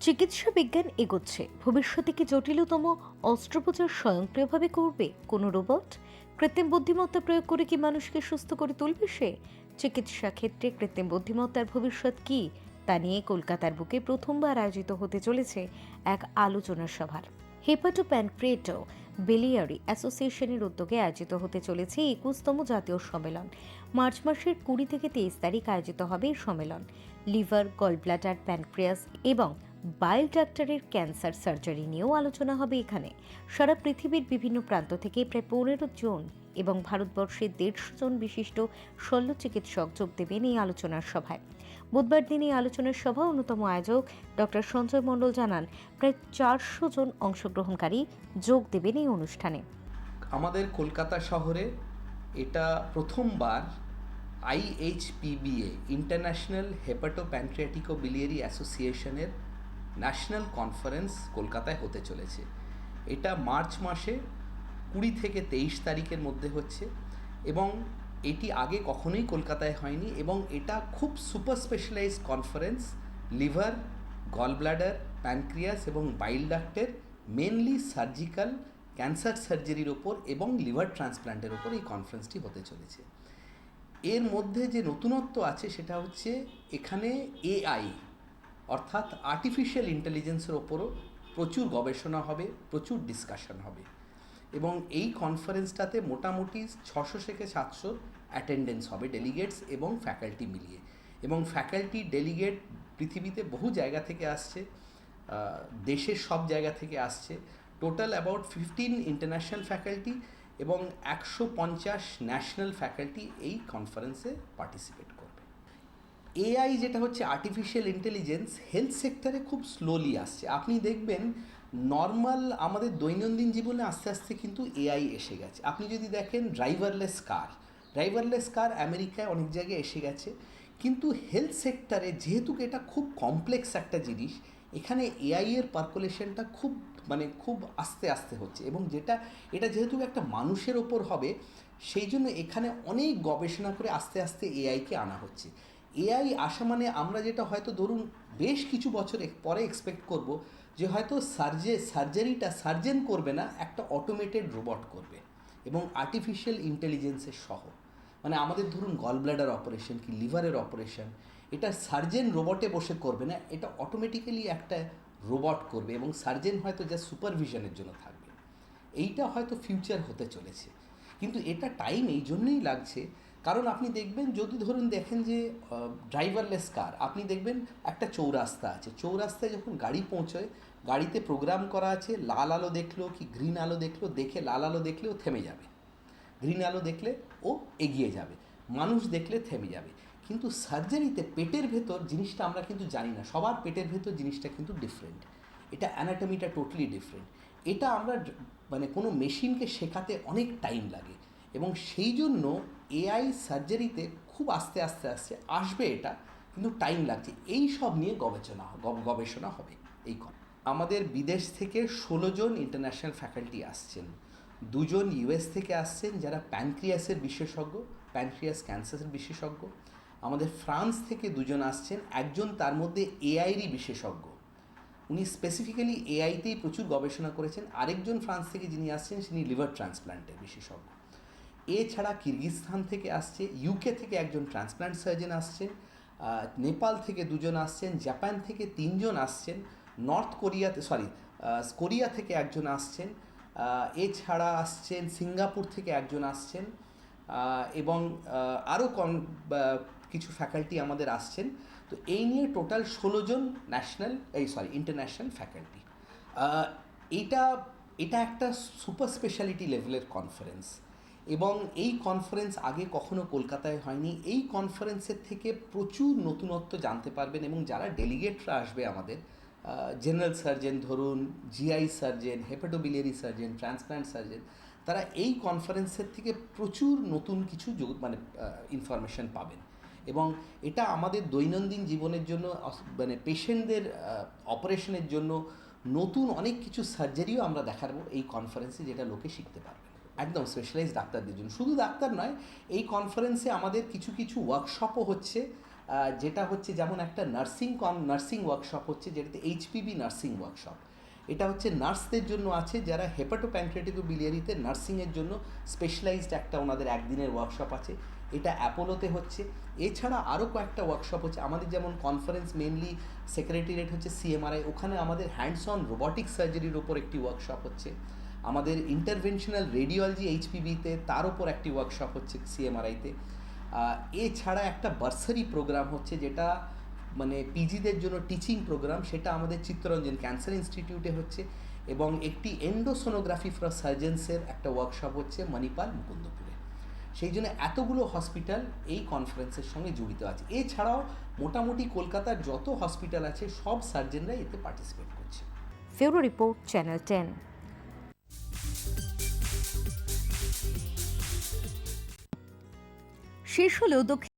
চিকিৎসা বিজ্ঞান এগোচ্ছে। ভবিষ্যতে কি জটিলতম অস্ত্রোপচার স্বয়ংক্রিয়ভাবে করবে কোনো রোবট? কৃত্রিম বুদ্ধিমত্তা প্রয়োগ করে কি মানুষকে সুস্থ করে তুলবে সে? চিকিৎসা ক্ষেত্রে কৃত্রিম বুদ্ধিমত্তার ভবিষ্যৎ কি? তা নিয়ে কলকাতার বুকে প্রথমবার আয়োজিত হতে চলেছে এক আলোচনা সভার হেপাটো প্যানক্রিয়েটো বেলিয়ারি অ্যাসোসিয়েশনের উদ্যোগে আয়োজিত হতে চলেছে একুশতম জাতীয় সম্মেলন। মার্চ মাসের কুড়ি থেকে তেইশ তারিখ আয়োজিত হবে সম্মেলন। লিভার, গলব্লাডার, প্যানক্রিয়াস এবং বাইল ডাক্তারের ক্যান্সার সার্জারি নিয়েও আলোচনা হবে এখানে। সারা পৃথিবীর বিভিন্ন প্রান্ত থেকে প্রায় পনেরো জন এবং ভারতবর্ষের দেড়শো জন বিশিষ্ট শল্য চিকিৎসক যোগ দেবেন এই আলোচনার সভায়। বুধবার দিন এই আলোচনার সভা অন্যতম আয়োজক ডক্টর সঞ্জয় মণ্ডল জানান, প্রায় চারশো জন অংশগ্রহণকারী যোগ দেবেন এই অনুষ্ঠানে। আমাদের কলকাতা শহরে এটা প্রথমবার IHPBA international hepato pancreatico biliary অ্যাসোসিয়েশনের ন্যাশনাল কনফারেন্স কলকাতায় হতে চলেছে। এটা মার্চ মাসে কুড়ি থেকে তেইশ তারিখের মধ্যে হচ্ছে এবং এটি আগে কখনোই কলকাতায় হয়নি এবং এটা খুব super specialise conference, liver gall gallbladder, pancreas এবং বাইল ডাক্টের মেনলি সার্জিক্যাল ক্যান্সার সার্জারির ওপর এবং লিভার ট্রান্সপ্ল্যান্টের ওপর এই কনফারেন্সটি হতে চলেছে। এর মধ্যে যে নতুনত্ব আছে সেটা হচ্ছে এখানে এআই অর্থাৎ আর্টিফিশিয়াল ইন্টেলিজেন্সের ওপরও প্রচুর গবেষণা হবে, প্রচুর ডিসকাশন হবে। এবং এই কনফারেন্সটাতে মোটামুটি ছশো থেকে সাতশো অ্যাটেন্ডেন্স হবে ডেলিগেটস এবং ফ্যাকাল্টি মিলিয়ে। এবং ফ্যাকাল্টি ডেলিগেট পৃথিবীতে বহু জায়গা থেকে আসছে দেশের সব জায়গা থেকে আসছে। Total about fifteen international faculty এবং একশো পঞ্চাশ ন্যাশনাল ফ্যাকাল্টি এই কনফারেন্সে পার্টিসিপেট এআই যেটা হচ্ছে আর্টিফিশিয়াল ইন্টেলিজেন্স হেলথ সেক্টরে খুব স্লোলি আসছে। আপনি দেখবেন নর্মাল আমাদের দৈনন্দিন জীবনে আস্তে আস্তে কিন্তু এআই এসে গেছে। আপনি যদি দেখেন ড্রাইভারলেস কার ড্রাইভারলেস কার আমেরিকায় অনেক জায়গায় এসে গেছে। কিন্তু হেলথ সেক্টরে যেহেতু এটা খুব কমপ্লেক্স একটা জিনিস, এখানে এআই এর পার্কুলেশনটা খুব মানে খুব আস্তে আস্তে হচ্ছে এবং যেটা, এটা যেহেতু একটা মানুষের ওপর হবে, সেই জন্য এখানে অনেক গবেষণা করে আস্তে আস্তে এআইকে আনা হচ্ছে। এআই আসা মানে আমরা যেটা হয়তো ধরুন বেশ কিছু বছর পরে এক্সপেক্ট করব যে হয়তো সার্জে সার্জারিটা সার্জেন করবে না, একটা অটোমেটেড রোবট করবে এবং আর্টিফিশিয়াল ইন্টেলিজেন্সের সহ। মানে আমাদের ধরুন গল ব্লাডার অপারেশন কি লিভারের অপারেশন এটা সার্জেন রোবটে বসে করবে না, এটা অটোমেটিক্যালি একটা রোবট করবে এবং সার্জেন হয়তো যা সুপারভিশনের জন্য থাকবে। এইটা হয়তো ফিউচার হতে চলেছে। কিন্তু এটা টাইম এই জন্যই লাগছে কারণ আপনি দেখবেন, যদি ধরুন দেখেন যে ড্রাইভারলেস কার আপনি দেখবেন একটা চৌরাস্তা আছে। চৌরাস্তায় যখন গাড়ি পৌঁছয়, গাড়িতে প্রোগ্রাম করা আছে, লাল আলো দেখল কি গ্রিন আলো দেখল, দেখে লাল আলো দেখলে ও থেমে যাবে। গ্রিন আলো দেখলে ও এগিয়ে যাবে। মানুষ দেখলে থেমে যাবে। কিন্তু সার্জারিতে পেটের ভেতর জিনিসটা আমরা কিন্তু জানি না। সবার পেটের ভেতর জিনিসটা কিন্তু ডিফারেন্ট এটা অ্যানাটমিটা টোটালি ডিফারেন্ট এটা আমরা মানে কোনো মেশিনকে শেখাতে অনেক টাইম লাগে। এবং সেই জন্য এআই সার্জারিতে খুব আস্তে আস্তে আস্তে আসবে এটা, কিন্তু টাইম লাগছে। এই সব নিয়ে গবেষণা গবেষণা হবে এই কন আমাদের বিদেশ থেকে ষোলো জন ইন্টারন্যাশনাল ফ্যাকাল্টি আসছেন। দুজন ইউএস থেকে আসছেন যারা প্যানক্রিয়াসের বিশেষজ্ঞ প্যানক্রিয়াস ক্যান্সারের বিশেষজ্ঞ। আমাদের ফ্রান্স থেকে দুজন আসছেন, একজন তার মধ্যে এআইরই বিশেষজ্ঞ। উনি স্পেসিফিক্যালি এআইতেই প্রচুর গবেষণা করেছেন। আরেকজন ফ্রান্স থেকে যিনি আসছেন, তিনি লিভার ট্রান্সপ্লান্টের বিশেষজ্ঞ। এছাড়া কিরগিজস্তান থেকে আসছে ইউকে থেকে একজন ট্রান্সপ্ল্যান্ট সার্জন আসছেন নেপাল থেকে দুজন আসছেন, জাপান থেকে তিনজন আসছেন নর্থ কোরিয়াতে সরি কোরিয়া থেকে একজন আসছেন এছাড়া আসছেন সিঙ্গাপুর থেকে একজন আসছেন এবং আরও কম কিছু ফ্যাকাল্টি আমাদের আসছেন। তো এই নিয়ে টোটাল ষোলো জন ন্যাশনাল এই সরি ইন্টারন্যাশনাল ফ্যাকাল্টি এটা এটা একটা সুপার স্পেশালিটি লেভেলের কনফারেন্স এবং এই কনফারেন্স আগে কখনো কলকাতায় হয়নি। এই কনফারেন্সের থেকে প্রচুর নতুনত্ব জানতে পারবেন এবং যারা ডেলিগেটরা আসবে আমাদের জেনারেল সার্জেন ধরুন GI surgeon hepatobiliary surgeon transplant surgeon তারা এই কনফারেন্সের থেকে প্রচুর নতুন কিছু মানে ইনফরমেশন পাবেন। এবং এটা আমাদের দৈনন্দিন জীবনের জন্য মানে পেশেন্টদের অপারেশনের জন্য নতুন অনেক কিছু সার্জারিও আমরা দেখাবো এই কনফারেন্সে যেটা লোকে শিখতে পারবে। একদম স্পেশালাইজ ডাক্তারদের জন্য। শুধু ডাক্তার নয়, এই কনফারেন্সে আমাদের কিছু কিছু ওয়ার্কশপও হচ্ছে যেটা হচ্ছে যেমন একটা নার্সিং কন নার্সিং ওয়ার্কশপ হচ্ছে, যেটাতে এইচপিবি নার্সিং ওয়ার্কশপ এটা হচ্ছে নার্সদের জন্য আছে, যারা হেপাটো প্যানক্রিয়াটিকো বিলিয়ারিতে নার্সিংয়ের জন্য স্পেশালাইজড একটা ওনাদের একদিনের ওয়ার্কশপ আছে। এটা অ্যাপোলোতে হচ্ছে। এছাড়া আরও কয়েকটা ওয়ার্কশপ হচ্ছে। আমাদের যেমন কনফারেন্স মেনলি সেক্রেটারিয়েট হচ্ছে সিএমআরআই ওখানে আমাদের হ্যান্ডস অন রোবটিক সার্জারির ওপর একটি ওয়ার্কশপ হচ্ছে। আমাদের ইন্টারভেনশনাল রেডিওলজি এইচপিবিতে তার ওপর একটি ওয়ার্কশপ হচ্ছে সিএমআরআইতে এছাড়া একটা বার্সারি প্রোগ্রাম হচ্ছে যেটা মানে পিজিদের জন্য টিচিং প্রোগ্রাম সেটা আমাদের চিত্তরঞ্জন ক্যান্সার ইনস্টিটিউটে হচ্ছে এবং একটি এন্ডোসোনোগ্রাফি ফর সার্জেন্সের একটা ওয়ার্কশপ হচ্ছে মণিপাল মুকুন্দপুরে। সেই জন্য এতগুলো হসপিটাল এই কনফারেন্সের সঙ্গে জড়িত আছে। এছাড়াও মোটামুটি কলকাতার যত হসপিটাল আছে, সব সার্জেনরা এতে পার্টিসিপেট করছে। রিপোর্ট চ্যানেল টেন শেষ হলেও দক্ষিণ